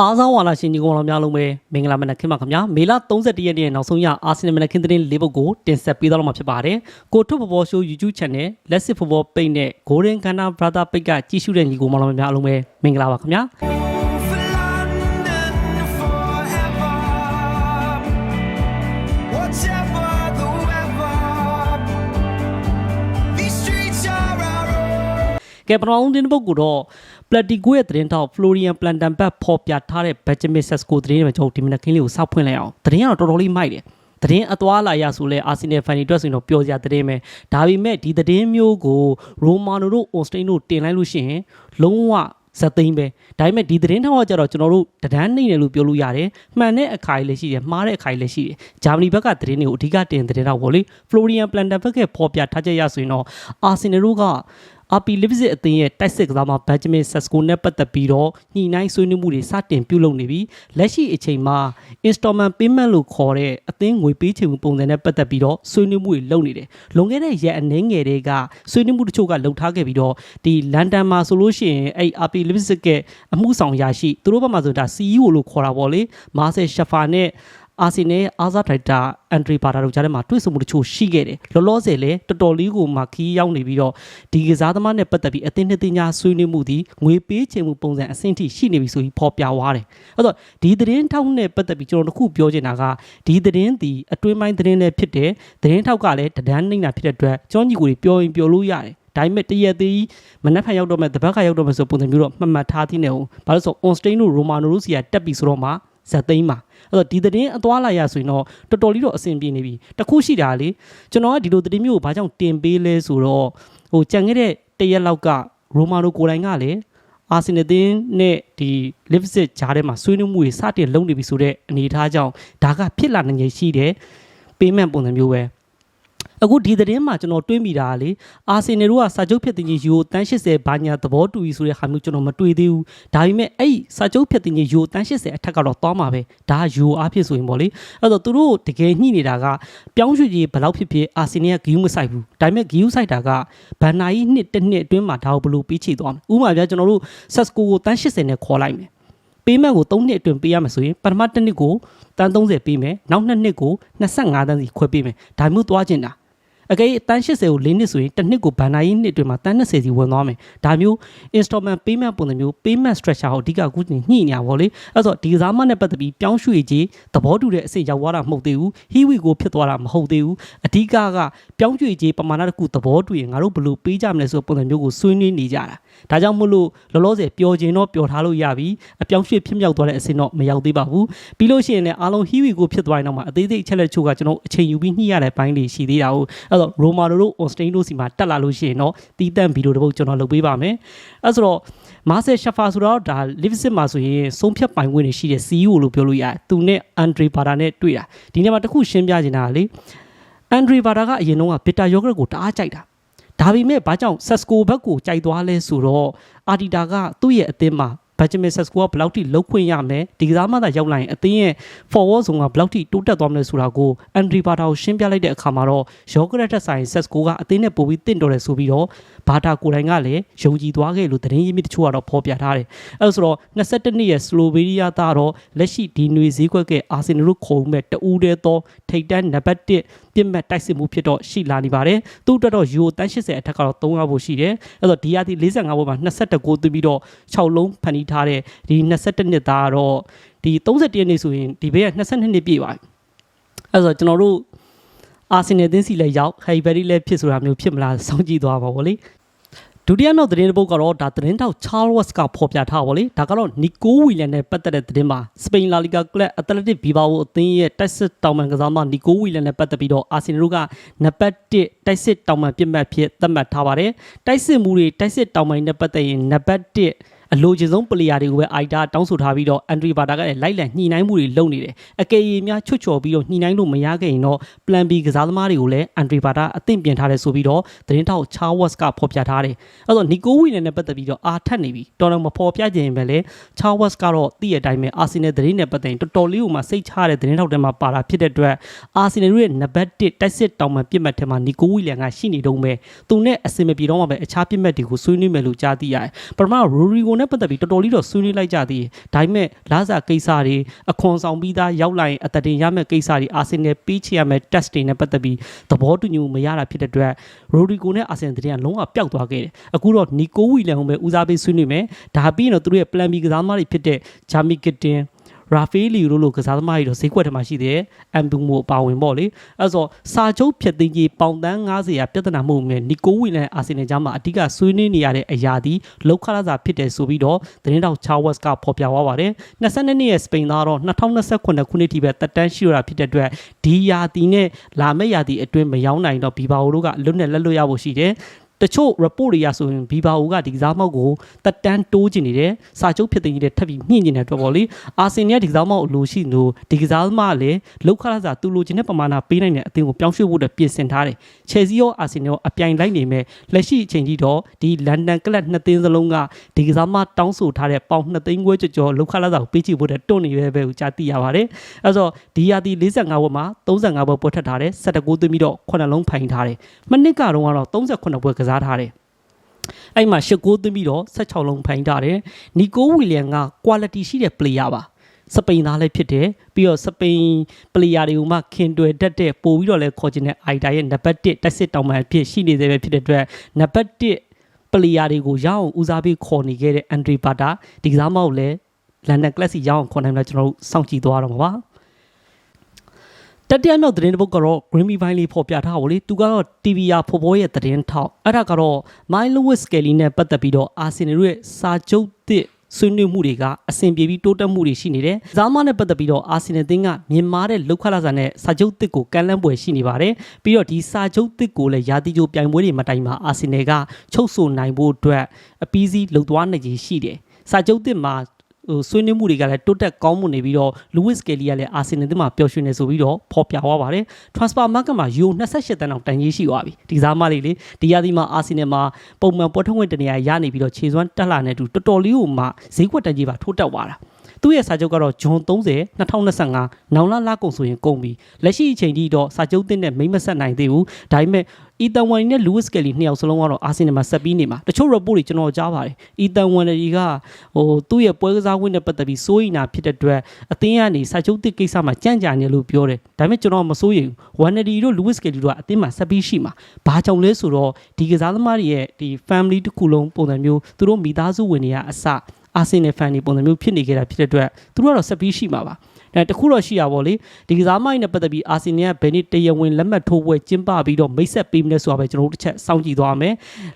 အားစားဝါလာရှင်ညီကောင်တော်များလုံးပဲမင်္ဂလာမနက်ခင်းပါခင်ဗျာမေလ31ရက်နေ့နောက်ဆုံးရအာဆင်နယ်မနက်ခင်းသတင်းလေးပုဒ်ကိုတင်ဆက်ပေးသွားတော့မှာဖြစ်ပါတယ်ကိုထုတ်ဘော်ဘော်ရှိုး YouTube channel လက်စစ်ဘော်ဘော်ပိတ်နဲ့ Golden Ghana Brother ပိတ်ကကြည့်ရှုတဲ့ညီကောင်တော်များအားလုံးပဲမင်္ဂလာပါခင်ဗျာ ကဲပထမဆုံးတင်ပုတ်ကတော့ပလက်တီကိုရဲ့သတင်းထောက် Florian Plantenberg ဖော်ပြထားတဲ့ Benjamin Sesko သတင်းတွေမှာကျွန်တော်ဒီမနက်ခင်းလေးကိုစောက်ဖွင့်လိုက်အောင်သတင်းကတော့တော်တော်လေးမိုက်တယ်သတင်းအသွားလာရဆိုလဲအာဆင်နယ်ဖန်နီအတွက်ဆိုရင်တော့ပျော်စရာသတင်းပဲဒါပေမဲ့ဒီသတင်းမျိုးကိုရိုမာနိုတို့အော်စတိန်တို့တင်လိုက်လို့ရှိရင်လုံးဝဇက်သိမ်းပဲဒါပေမဲ့ဒီသတင်းထောက်ကကြတော့ကျွန်တော်တို့တဒန်းနေတယ်လို့ပြောလို့ရတယ်မှန်တဲ့အခိုင်လည်းရှိတယ်မှားတဲ့အခိုင်လည်းရှိတယ်ဂျာမနီဘက်ကသတင်းတွေကိုအဓိကတင်သတင်းတော့ဗောလေ Florian Plantenberg ရဲ့ဖော်ပြထားချက်ရဆိုရင်တော့အာဆင်နယ်တို့က RP Leipzig အသင်းရဲ့တိုက်စစ်ကစားမ Benjamin Sesko နဲ့ပတ်သက်ပြီးတော့ညှိနှိုင်းဆွေးနွေးမှုတွေစတင်ပြုလုပ်နေပြီးလက်ရှိအချိန်မှာ installment payment လို့ခေါ်တဲ့အသင်းငွေပေးချေမှုပုံစံနဲ့ပတ်သက်ပြီးတော့ဆွေးနွေးမှုတွေလုပ်နေတယ်။လွန်ခဲ့တဲ့ရက်အနည်းငယ်တွေကဆွေးနွေးမှုတချို့ကလှုပ်ထားခဲ့ပြီးတော့ဒီလန်ဒန်မှာဆိုလို့ရှိရင်အဲ့ RP Leipzig ရဲ့အမှုဆောင်ရာရှိသူတို့ဘက်မှာဆိုဒါ CEO လို့ခေါ်တာပေါ့လေ။မာဆယ်ရှဖာနဲ့ အာဆီနယ်အားစားဒရိုက်တာအန်ဒရီဘာတာတို့ကြားထဲမှာတွေ့ဆုံမှုတချို့ရှိခဲ့တယ်လောလောဆယ်လည်းတော်တော်လေးကိုမှခီးရောက်နေပြီးတော့ဒီကစားသမားနဲ့ပတ်သက်ပြီးအသင်းနှစ်သင်းကြားဆွေးနွေးမှုဒီငွေပေးချေမှုပုံစံအဆင့်ထိရှိနေပြီဆိုပြီးဖော်ပြသွားတယ်အဲ့တော့ဒီသတင်းထောက်နဲ့ပတ်သက်ပြီးကျွန်တော်တို့ခုပြောချင်တာကဒီသတင်းဒီအတွင်းပိုင်းသတင်းလည်းဖြစ်တယ်သတင်းထောက်ကလည်းတဒန်းနေတာဖြစ်တဲ့အတွက်ကျောင်းကြီးကိုတွေပြောရင်ပြောလို့ရတယ်ဒါပေမဲ့တရက်သေးမနက်ဖြန်ရောက်တော့မဲ့တပတ်ခါရောက်တော့မဲ့ဆိုပုံစံမျိုးတော့မှတ်မှတ်ထားသင့်တယ်ဟုတ်ဘာလို့ဆို on stain တို့ romano တို့စီကတက်ပြီဆိုတော့မှ ဇက်သိမ်းပါအဲ့တော့ဒီသတင်းအသွားလာရဆိုရင်တော့တော်တော်လေးတော့အဆင်ပြေနေပြီတခုရှိတာလေကျွန်တော်ကဒီလိုသတင်းမျိုးကိုဘာကြောင့်တင်ပေးလဲဆိုတော့ဟိုကြံခဲ့တဲ့တရက်လောက်ကရိုမာနိုကိုယ်တိုင်ကလည်းအာဆင်နယ်တင်းနဲ့ဒီ Leipzig ဂျားထဲမှာဆွေးနွေးမှုတွေစတင်လုပ်နေပြီဆိုတဲ့အနေအထားကြောင့်ဒါကဖြစ်လာနိုင်ရရှိတဲ့ပေးမဲ့ပုံစံမျိုးပဲ အခုဒီသတင်းမှာကျွန်တော်တွေးမိတာကလေအာဆင်နယ်တို့ကစာချုပ်ဖြတ်တင်ကြီးယူတန်း80ဘာညာသဘောတူပြီဆိုတဲ့ဟာမျိုးကျွန်တော်မတွေးသေးဘူးဒါပေမဲ့အဲ့ဒီစာချုပ်ဖြတ်တင်ကြီးယူတန်း80အထက်ကတော့သွားမှာပဲဒါကယူအားဖြစ်ဆိုရင်ပေါ့လေအဲ့တော့သူတို့တကယ်ညှိနေတာကပြောင်းရွှေ့ကြီးဘယ်လောက်ဖြစ်ဖြစ်အာဆင်နယ်ကဂီယူမဆိုင်ဘူးဒါပေမဲ့ဂီယူဆိုင်တာကဘန်နာကြီးနှစ်တစ်နှစ်အတွင်းမှာဒါကိုဘယ်လိုပြီးချေသွားမလဲဥပမာပြကျွန်တော်တို့ဆက်စကိုကိုတန်း80နဲ့ခေါ်လိုက်မယ်ပေးမဲ့ကို3နှစ်အတွင်းပေးရမယ်ဆိုရင်ပထမတစ်နှစ်ကိုတန်း30ပေးမယ်နောက်နှစ်နှစ်ကို25တန်းစီခွဲပေးမယ်ဒါမျိုးသွားကျင်တာ အကယ်၍တန်း80ကို၄နှစ်ဆိုရင်တစ်နှစ်ကိုဘန်နာကြီးနှစ်အတွင်းမှာတန်း20စီဝင်သွားမယ်ဒါမျိုး installment payment ပုံစံမျိုး payment structure ကိုအဓိကအခုညှိနေရပါဗောလေအဲ့တော့ဒီကစားမနဲ့ပတ်သက်ပြီးပြောင်းရွှေ့ကြီးသဘောတူတဲ့အဆင့်ရောက်သွားတာမဟုတ်သေးဘူးဟီဝီကိုဖြစ်သွားတာမဟုတ်သေးဘူးအဓိကကပြောင်းရွှေ့ကြီးပမာဏတစ်ခုသဘောတူရင်ငါတို့ဘယ်လိုပေးကြမလဲဆိုတဲ့ပုံစံမျိုးကိုဆွေးနွေးနေကြတာဒါကြောင့်မို့လို့လောလောဆယ်ပျော်ခြင်းတော့ပျော်ထားလို့ရပြီအပြောင်းရွှေ့ဖြစ်မြောက်သွားတဲ့အဆင့်တော့မရောက်သေးပါဘူးပြီးလို့ရှိရင်လည်းအားလုံးဟီဝီကိုဖြစ်သွားရင်တော့မှအသေးစိတ်အချက်လက်ချို့ကကျွန်တော်အချိန်ယူပြီးညှိရတဲ့ဘိုင်းတွေရှိသေးတာဟုတ်အဲ့တော့ရိုမာနိုတို့အော်စတိန်တို့စီမှာတက်လာလို့ရှိရင်တော့တီးတန့်ဗီဒီယိုတစ်ပုဒ်ကျွန်တော်လုပ်ပေးပါမယ်အဲ့ဆိုတော့မာဆယ်ရှဖာဆိုတော့ဒါလစ်ဗစ်မှာဆိုရင်ဆုံးဖြတ်ပိုင်ခွင့်တွေရှိတဲ့ CEO လို့ပြောလို့ရတယ်သူနဲ့အန်ဒရီဘာတာနဲ့တွေ့တာဒီနေ့မှာတစ်ခုရှင်းပြချင်တာကလေအန်ဒရီဘာတာကအရင်တော့ဘီတာယောဂရက်ကိုတအားကြိုက်တာဒါပေမဲ့ဘာကြောင့်ဆက်စကိုဘက်ကိုကြိုက်သွားလဲဆိုတော့အာဒီတာကသူ့ရဲ့အသင်းမှာ ဘတ်ဂျမင်ဆက်စကိုကဘယ်လောက်ထိလောက်ခွင့်ရမလဲဒီကစားမသာရောက်လာရင်အသင်းရဲ့ forward zone ကဘယ်လောက်ထိတိုးတက်သွားမလဲဆိုတာကိုအန်ဒရီဘာတာကိုရှင်းပြလိုက်တဲ့အခါမှာတော့ယောဂရက်တက်ဆိုင်ဆက်စကိုကအသင်းနဲ့ပို့ပြီးတင့်တော်တယ်ဆိုပြီးတော့ဘာတာကိုယ်တိုင်ကလည်းယုံကြည်သွားခဲ့လို့သတင်းရင်းမြစ်တချို့ကတော့ဖော်ပြထားတယ်အဲဒါဆိုတော့22နှစ်ရဲ့စလိုဗေးရီးယားသားတော့လက်ရှိဒီနွေဈေးကွက်ကအာဆင်နယ်တို့ခုံမဲ့တဦးတည်းသောထိပ်တန်းနံပါတ်1ပြစ်မှတ်တိုက်စစ်မှုဖြစ်တော့ရှိလာနေပါတယ်သူ့အတွက်တော့ယူတန်း80အထက်ကတော့3ရောက်ဖို့ရှိတယ်အဲ့တော့ဒီရသည်45ဘုတ်မှာ22ကိုသွင်းပြီးတော့6လုံးဖန်တီးထားတဲ့ဒီ22နှစ်သားကတော့ဒီ31ရက်နေ့ဆိုရင်ဒီဘေးက22နှစ်ပြည့်ပါပြီအဲ့တော့ကျွန်တော်တို့အာဆင်နယ်အသင်းစီလည်းရောက်ဟိုင်ဘယ်ရီလည်းဖြစ်ဆိုတာမျိုးဖြစ်မလားစောင့်ကြည့်သွားပါဗောလေဒုတိယမြောက်သတင်းတစ်ပုဒ်ကတော့ဒါသတင်းတောက် Charles ကဖော်ပြထားပါလေဒါကတော့နီကိုဝီလန်နဲ့ပတ်သက်တဲ့သတင်းပါစပိန်လာလီဂါကလပ်အတလက်တစ်ဘီဘာဝအသင်းရဲ့တိုက်စစ်တောင်ပန်ကစားမနီကိုဝီလန်နဲ့ပတ်သက်ပြီးတော့အာဆင်နယ်တို့ကနံပါတ်1တိုက်စစ်တောင်ပန်ပြစ်မှတ်ဖြစ်သတ်မှတ်ထားပါတယ်တိုက်စစ်မှုတွေတိုက်စစ်တောင်ပန်နဲ့ပတ်သက်ရင်နံပါတ်1 အလိုချင်ဆုံးပလေယာတွေကိုပဲအိုက်တာတောင်းဆိုထားပြီးတော့အန်ဒရီဘာတာကလည်းလိုက်လံညှိနှိုင်းမှုတွေလုပ်နေတယ်အကယ်၍များချွတ်ချော်ပြီးတော့ညှိနှိုင်းလို့မရခဲ့ရင်တော့ plan B ကစားသမားတွေကိုလည်းအန်ဒရီဘာတာအသင့်ပြင်ထားတယ်ဆိုပြီးတော့သတင်းထောက် Charles ကဖော်ပြထားတယ်အဲ့တော့နီကိုဝီနယ်နဲ့ပတ်သက်ပြီးတော့အာထက်နေပြီတော်တော်မဖော်ပြခြင်းပဲလေ Charles ကတော့တည့်ရတိုင်းပဲအာဆင်နယ်သတင်းနဲ့ပတ်သက်ရင်တော်တော်လေးကိုမှစိတ်ချတဲ့သတင်းထောက်တွေမှာပါတာဖြစ်တဲ့အတွက်အာဆင်နယ်ရဲ့နံပါတ်1တိုက်စစ်တောင်မှပြစ်မှတ်ထဲမှာနီကိုဝီလန်ကရှိနေတော့မယ်သူနဲ့အစင်မပြေတော့မှပဲအခြားပြစ်မှတ်တွေကိုဆွေးနွေးမယ်လို့ကြားသိရတယ်ပထမရိုရီဂိုနဲ့ပတ်သက်ပြီးတော်တော်လေးတော့ဆွေးနွေးလိုက်ကြသေးတယ်ဒါပေမဲ့လာစာကိစ္စတွေအခွန်ဆောင်ပြီးသားရောက်လာရင်အသက်တင်ရမယ့်ကိစ္စတွေအာဆင်နယ်ပေးချရမယ့် test တွေနဲ့ပတ်သက်ပြီးသဘောတူညီမှုမရတာဖြစ်တဲ့အတွက်ရိုဒီကိုနဲ့အာဆင်နယ်တွေကလုံးဝပျောက်သွားခဲ့တယ်အခုတော့နီကိုဝီလန်ကိုပဲဦးစားပေးဆွေးနွေးမယ်ဒါပြီးရင်တော့သူတို့ရဲ့ plan B ကစားသမားတွေဖြစ်တဲ့ဂျာမီကစ်တင် ရာဖေးလီတို့လိုကစားသမားတွေတော့ဈေးကွက်ထဲမှာရှိတယ်အမ်ဘူမိုအပါဝင်ပေါ့လေအဲဆိုစာချုပ်ဖြတ်သိမ်းကြီးပေါင်တန်း90ရာပြဿနာမှုနဲ့နီကိုဝီလန်အာဆင်နယ်ကြားမှာအဓိကဆွေးနွေးနေရတဲ့အရာဒီလောက်ခလာစာဖြစ်တယ်ဆိုပြီးတော့သတင်းတောက်ချာဝက်စ်ကဖော်ပြသွားပါတယ်22နှစ်ရဲ့စပိန်သားတော့2029ခုနှစ်ထိပဲတက်တန်းရှိရတာဖြစ်တဲ့အတွက်ဒီယာတီနဲ့လာမယ့်ယာတီအတွင်းမရောက်နိုင်တော့ဘီဘာအိုတို့ကလွတ်နဲ့လက်လွတ်ရဖို့ရှိတယ် တချို့ report တွေရဆိုရင်ဘီဘာအိုကဒီကစားမောက်ကိုတက်တန်းတိုးကျင်နေတယ်စာချုပ်ဖြစ်တဲ့ကြီးတဲ့ထပ်ပြီးမြင့်ကျင်တဲ့အတွက်ပေါ့လေအာဆင်နယ်ကဒီကစားမောက်လိုရှိလို့ဒီကစားသမားကလည်းလောက်ခလာစာသူလိုချင်တဲ့ပမာဏပေးနိုင်တဲ့အသင်းကိုပြောင်းရွှေ့ဖို့အတွက်ပြင်ဆင်ထားတယ်ချယ်ဆီရောအာဆင်နယ်ရောအပြိုင်လိုက်နေမဲ့လက်ရှိအချိန်ကြီးတော့ဒီလန်ဒန်ကလပ်နှစ်သင်းစလုံးကဒီကစားမတောင်းဆိုထားတဲ့ပေါင်2သိန်းခွဲကျော်ကျော်လောက်ခလာစာကိုပေးချေဖို့အတွက်တွန့်နေပဲပဲကိုကြားသိရပါတယ်အဲဆိုဒီယာတီ45ဘက်မှာ35ဘက်ပွဲထက်ထားတယ်17သွင်းပြီးတော့9လုံးဖိုင်ထားတယ်မနစ်ကတော့ကတော့38ပွဲကစားထားတယ်အဲ့မှာ၈ကိုးသွင်းပြီးတော့16လုံးဖိုင်ထားတယ်နီကိုဝီလျံက quality ရှိတဲ့ player ပါစပိန်သားလည်းဖြစ်တယ်ပြီးတော့စပိန်ပလေယာတွေကိုမှခင်တွယ်တတ်တဲ့ပို့ပြီးတော့လည်းခေါ်ချင်တဲ့အိုက်တာရဲ့နံပါတ်1တက်စစ်တောင်မှန်အဖြစ်ရှိနေသေးပဲဖြစ်တဲ့အတွက်နံပါတ်1ပလေယာတွေကိုရအောင်ဦးစားပေးခေါ်နေခဲ့တဲ့အန်ဒရီပါတာဒီကစားမောက်လည်းလန်ဒန်ကလပ်စီရအောင်ခေါ်နိုင်မလားကျွန်တော်တို့စောင့်ကြည့်သွားတော့မှာပါ တတိယမြောက်သတင်းတစ်ပုဒ်ကတော့ Grammy Vine လေးဖော်ပြထားပါလေသူကတော့ TVR ဖော်ပေါ်ရဲ့သတင်းထောက်အဲ့ဒါကတော့ My Lewis Kelly နဲ့ပတ်သက်ပြီးတော့ Arsenal ရဲ့စာချုပ်တစ်ဆွေးနွေးမှုတွေကအဆင်ပြေပြီးတိုးတက်မှုတွေရှိနေတယ်။ဇာမနဲ့ပတ်သက်ပြီးတော့အာဆင်နယ်တင်းကမြင်မာတဲ့လောက်ခလာစာနဲ့စာချုပ်တစ်ကိုကမ်းလှမ်းပွဲရှိနေပါတယ်။ပြီးတော့ဒီစာချုပ်တစ်ကိုလည်းရာသီကြိုပြိုင်ပွဲတွေမတိုင်မှာအာဆင်နယ်ကချုပ်ဆိုနိုင်ဖို့အတွက်အပီးစီးလှုပ်သွားနေကြီးရှိတယ်။စာချုပ်တစ်မှာ ဟိုဆွေးနွေးမှုတွေကလည်းတိုးတက်ကောင်းမွန်နေပြီးတော့ Lewis Kelly ကလည်းအာဆင်နယ်တင်းမှာပျော်ရွှင်နေဆိုပြီးတော့ဖော်ပြသွားပါတယ်။ Transfer Market မှာ Euro 28တန်းအောင်တန်ကြီးရှိသွားပြီ။ဒီစားမလေးလေဒီရာသီမှာအာဆင်နယ်မှာပုံမှန်ပွဲထုံးဝင်တနေရာရနေပြီးတော့ခြေစွမ်းတက်လာနေတူတော်တော်လေးကိုမှဈေးကွက်တန်ကြီးပါထိုးတက်သွားတာ။ သူ့ရဲ့စာချုပ်ကတော့ဂျွန်30 2025နောင်လလကုန်ဆိုရင်ကုန်ပြီလက်ရှိအချိန်ထိတော့စာချုပ်တင်နဲ့မိမ့်မဆက်နိုင်သေးဘူးဒါပေမဲ့အီတန်ဝန်နဲ့လူးဝစ်ကယ်လီနှစ်ယောက်စလုံးကတော့အာဆင်နယ်မှာဆက်ပြီးနေမှာတချို့ report တွေကျွန်တော်ကြားပါတယ်အီတန်ဝန်တွေကဟိုသူ့ရဲ့ပွဲကစားဝင်းနဲ့ပတ်သက်ပြီးစိုးရိမ်တာဖြစ်တဲ့အတွက်အသင်းကနေစာချုပ်တစ်ကိစ္စမှာကြံ့ကြာနေလို့ပြောတယ်ဒါပေမဲ့ကျွန်တော်မစိုးရိမ်ဘူးဝန်နဒီတို့လူးဝစ်ကယ်လီတို့ကအသင်းမှာဆက်ပြီးရှိမှာဘာကြောင့်လဲဆိုတော့ဒီကစားသမားတွေရဲ့ဒီ family တစ်ခုလုံးပုံစံမျိုးသူတို့မိသားစုဝင်တွေကအစ အာဆင်နယ်ဖန်တွေပုံစံမျိုးဖြစ်နေကြတာဖြစ်တဲ့အတွက်သူတို့ကတော့ဆက်ပြီးရှိမှာပါ အဲတခုတော့ရှိရပါဗောလေဒီကစားမိုင်းနဲ့ပတ်သက်ပြီးအာဆင်နယ်ကဘယ်နှစ်တရဝင်လက်မှတ်ထိုးပွဲကျင်းပပြီးတော့မိတ်ဆက်ပေးမလဲဆိုတာပဲကျွန်တော်တို့တစ်ချက်စောင့်ကြည့်သွားမယ်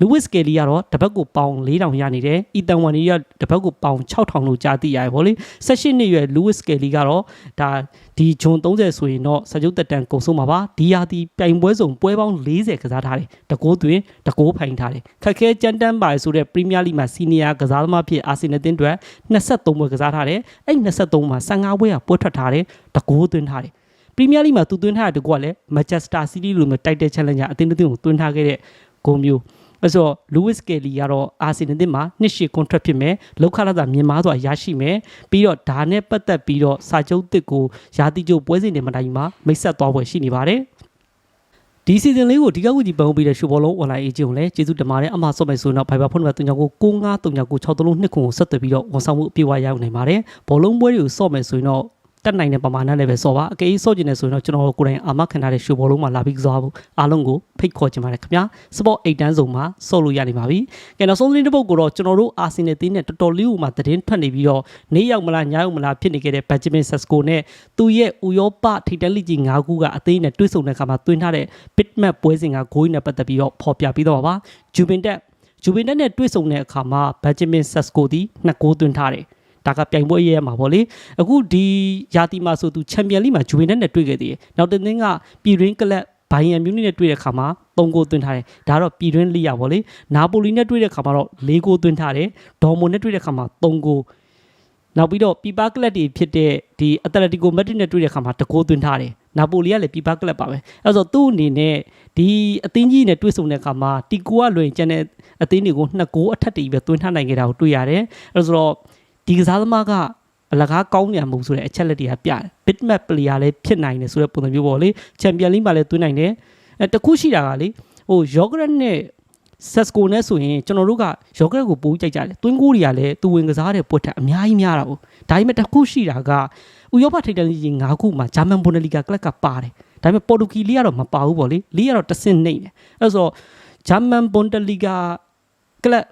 လူးဝစ်ကယ်လီကတော့တပတ်ကိုပေါင်4000ရနေတယ်အီတန်ဝန်နီကတပတ်ကိုပေါင်6000လို့ကြားသိရတယ်ဗောလေ16နှစ်ရွယ်လူးဝစ်ကယ်လီကတော့ဒါဒီဂျွန်30ဆိုရင်တော့စကြုတ်တက်တန်ကုန်ဆုံးမှာပါဒီယာတီပြိုင်ပွဲစုံပွဲပေါင်း40ကစားထားတယ်တကိုးသွင်းတကိုးဖိုင်ထားတယ်ခက်ခဲကြမ်းတမ်းပါဆိုတဲ့ပရီးမီးယားလိမှာစီနီယာကစားသမားဖြစ်အာဆင်နယ်တင်းအတွက်23ပွဲကစားထားတယ်အဲ့23မှာ15ပွဲကပွဲထွက်ထားတယ်တကိုးသွင်းထားတယ်ပရီးမီးယားလိမှာသူသွင်းထားတဲ့တကူကလည်းမန်ချက်စတာစီးတီးလိုမျိုးတိုက်တဲ့ challenger အသင်းတစ်သင်းကိုသွင်းထားခဲ့တဲ့ဂိုးမျိုးအဲ့ဆိုလူးဝစ်ကယ်လီကတော့အာဆင်နယ်မှာနှစ်ရှည် contract ဖြစ်မယ်လောက်ခလာတာမြင်မာစွာရရှိမယ်ပြီးတော့ဒါနဲ့ပတ်သက်ပြီးတော့စာချုပ်တစ်ကိုရာသီကျုပ်ပွဲစဉ်တွေမတိုင်မှာမိတ်ဆက်သွားပွဲရှိနေပါတယ်ဒီစီဇန်လေးကိုဒီကကူကြီးပန်ပြီးတဲ့ရှူဘောလုံး online agent ကိုလည်းကျေးဇူးတင်ပါတယ်အမှာဆော့မယ်ဆိုတော့ Viber ဖုန်းနံပါတ်39ကို693963နှစ်ခုကိုဆက်သွယ်ပြီးတော့ဝန်ဆောင်မှုအပြည့်အဝရယူနိုင်ပါတယ်ဘောလုံးပွဲတွေကိုဆော့မယ်ဆိုရင်တော့ တက်နိုင်တဲ့ပမာဏနဲ့ပဲစော်ပါအကေးစော့ကျင်နေဆိုရင်တော့ကျွန်တော်ကိုယ်တိုင်အာမခံထားတဲ့ရှူဘောလုံးမှာလာပြီးကစားဖို့အားလုံးကိုဖိတ်ခေါ်ချင်ပါတယ်ခင်ဗျာ Sport 8တန်းစုံမှာစော့လို့ရနေပါပြီကဲနောက်ဆုံးသတင်းတစ်ပုဒ်ကိုတော့ကျွန်တော်တို့အာဆင်နယ်တင်းနဲ့တော်တော်လေးဟိုမှာသတင်းထွက်နေပြီးတော့နေရောက်မလားညရောက်မလားဖြစ်နေခဲ့တဲ့ Benjamin Sesko နဲ့သူ့ရဲ့ဥရောပထိပ်တန်းလိကြီး၅ခုကအသေးနဲ့တွေ့ဆုံတဲ့အခါမှာတွင်းထားတဲ့ Bitmap ပွဲစဉ်ကဂိုးနဲ့ပတ်သက်ပြီးတော့ဖော်ပြပြီးတော့ပါဂျူဘင်တက်ဂျူဘင်တက်နဲ့တွေ့ဆုံတဲ့အခါမှာ Benjamin Sesko ဒီနှစ်ဂိုးသွင်းထားတယ် ဒါကပြိုင်ပွဲရဲမှာပေါ့လေအခုဒီယာတီမှာဆိုသူချန်ပီယံလိမှာဂျူဝင်နဲ့တွေ့ခဲ့သေးတယ်နောက်တစ်သင်းကပြည်ရင်းကလပ်ဘိုင်ယန်မြူနစ်နဲ့တွေ့တဲ့ခါမှာ3ဂိုးသွင်းထားတယ်ဒါတော့ပြည်တွင်းလိရပါလေနာပိုလီနဲ့တွေ့တဲ့ခါမှာတော့4ဂိုးသွင်းထားတယ်ဒေါ်မွန်နဲ့တွေ့တဲ့ခါမှာ3ဂိုးနောက်ပြီးတော့ပီပါကလပ်တွေဖြစ်တဲ့ဒီအက်တလက်တီကိုမက်ဒရစ်နဲ့တွေ့တဲ့ခါမှာတကိုးသွင်းထားတယ်နာပိုလီကလည်းပီပါကလပ်ပါပဲအဲဆိုသူ့အနေနဲ့ဒီအသင်းကြီးနဲ့တွေ့ဆုံတဲ့အခါမှာတီကိုကလွင်ကျန်တဲ့အသင်းတွေကိုနှစ်ဂိုးအထက်တည်းပဲသွင်းထားနိုင်ခဲ့တာကိုတွေ့ရတယ်အဲဆိုတော့ ဒီကစားသမားကအလကားကောင်းနေမှာမဟုတ်ဆိုတဲ့အချက်လက်တွေကပြတယ် bitmap player လည်းဖြစ်နိုင်တယ်ဆိုတဲ့ပုံစံမျိုးပေါ့လေချန်ပီယံလိမှာလည်းသွင်းနိုင်တယ်အဲတခုရှိတာကလေဟိုယောဂရက်နဲ့ဆက်စကိုနဲ့ဆိုရင်ကျွန်တော်တို့ကယောဂရက်ကိုပိုးကြိုက်ကြတယ်တွင်းကိုတွေကလည်းသူဝင်ကစားတဲ့ပွတ်ထက်အများကြီးများတာဘူးဒါပေမဲ့တစ်ခုရှိတာကဥရောပထိပ်တန်းကြီး၅ခုမှာဂျာမန်ဘွန်ဒလီဂါကလပ်ကပါတယ်ဒါပေမဲ့ပေါ်တူဂီလီကတော့မပါဘူးပေါ့လေလီကတော့တစ်ဆင့်နှိမ့်တယ်အဲ့ဆိုဂျာမန်ဘွန်ဒလီဂါကလပ်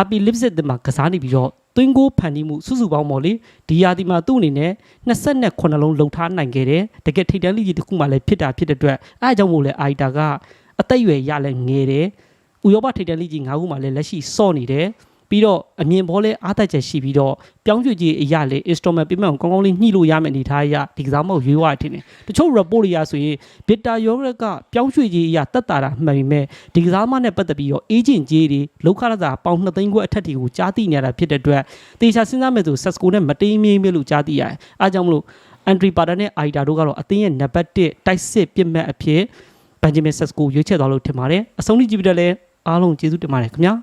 အပီလစ်စစ်မှာကစားနေပြီးတော့ တွင်းကိုဖန်တီးမှုစုစုပေါင်းပေါ့လေဒီယာဒီမှာသူ့အနေနဲ့28လုံးလုံထားနိုင်ခဲ့တယ်တကယ်ထိပ်တန်းလိကြီးတစ်ခုမှလည်းဖြစ်တာဖြစ်တဲ့အတွက်အဲအကြောင့်မို့လဲအိုက်တာကအသက်အရွယ်ရလဲငယ်တယ်ဥရောပထိပ်တန်းလိကြီး၅ခုမှာလည်းလက်ရှိစော့နေတယ် ပြီးတော့အမြင်ဘောလဲအားသက်ချက်ရှိပြီးတော့ပြောင်းရွှေ့ကြီးအရာလေ instrument ပေးမှအောင်ကောင်းကောင်းလေးညှိလို့ရမယ့်အနေထားအရဒီကစားမကိုရွေးဝါထင်တယ်တချို့ report တွေရဆိုရင် beta yogurt ကပြောင်းရွှေ့ကြီးအရာတက်တာတာမှန်ပေမဲ့ဒီကစားမနဲ့ပတ်သက်ပြီးတော့ agent ကြီးတွေလောက်ခရတာပေါင်2သိန်းခွဲအထက်တီကိုကြားသိနေရတာဖြစ်တဲ့အတွက်တေချာစဉ်းစားမဲ့သူ Sesco နဲ့မတိမ်မင်းမလို့ကြားသိရတယ်အားကြောင့်မလို့ entry partner နဲ့ Aida တို့ကတော့အသင်းရဲ့ number 1တိုက်စစ်ပြစ်မှတ်အဖြစ် Benjamin Sesko ရွေးချယ်သွားလို့ထင်ပါတယ်အဆုံးထိကြည့်ပြီးတော့လည်းအားလုံးကျေးဇူးတင်ပါတယ်ခင်ဗျာ